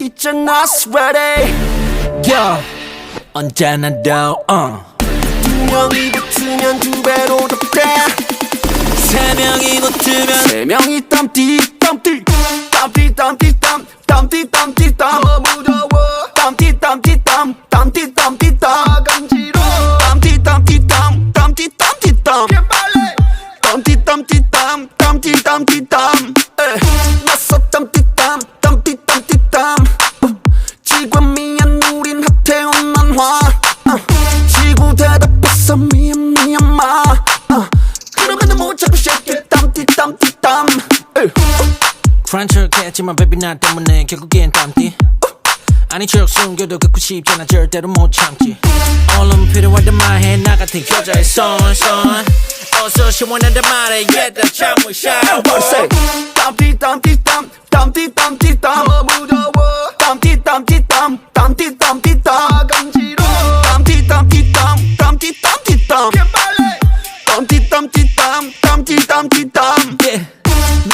있잖아 sweaty 야 언제나 더 uh. 두 명이 붙으면 두 배로 더돼세 세 명이 붙으면 명이 땀띠 땀띠. 땀띠 땀띠 땀 땀띠 땀띠 땀. 너무 더워. 땀띠 땀띠 땀 땀띠 땀띠 땀. 간지러워 땀띠 땀띠 땀 땀띠 땀띠 땀. 땀띠 땀띠 땀 땀띠 땀띠 땀. 에, 나서 땀띠 땀 에, 프란처를 했지만 baby 나 때문에 결국엔 땀띠 아니 척 숨겨도 갖고 싶잖아 절대로 못 참지 얼른 필요하단 말해 나 같은 여자의 손손 어서 시원하단 말해 얘들아 잠을 샤워 say 땀띠 땀띠 땀 땀띠 땀띠 땀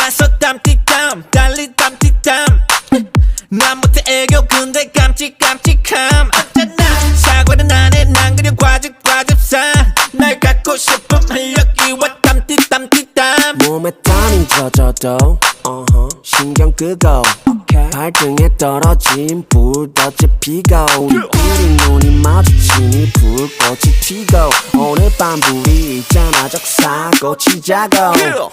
나서 땀띠땀 달리 땀띠땀. 난 못해 애교 근데 깜찍깜찍함. 어쩌나? 사과는 안해 난 그냥 과즙 과즙산 날 갖고 싶음 활력이와 땀띠 땀띠땀. 몸에 땀이 젖어도 어허, 신경 끄고. 발등에 떨어진 불꽃이 피고. 우리 눈이 마주치니 불꽃이 튀고. 오늘 밤 불이 있잖아 적사고 치자고. 배로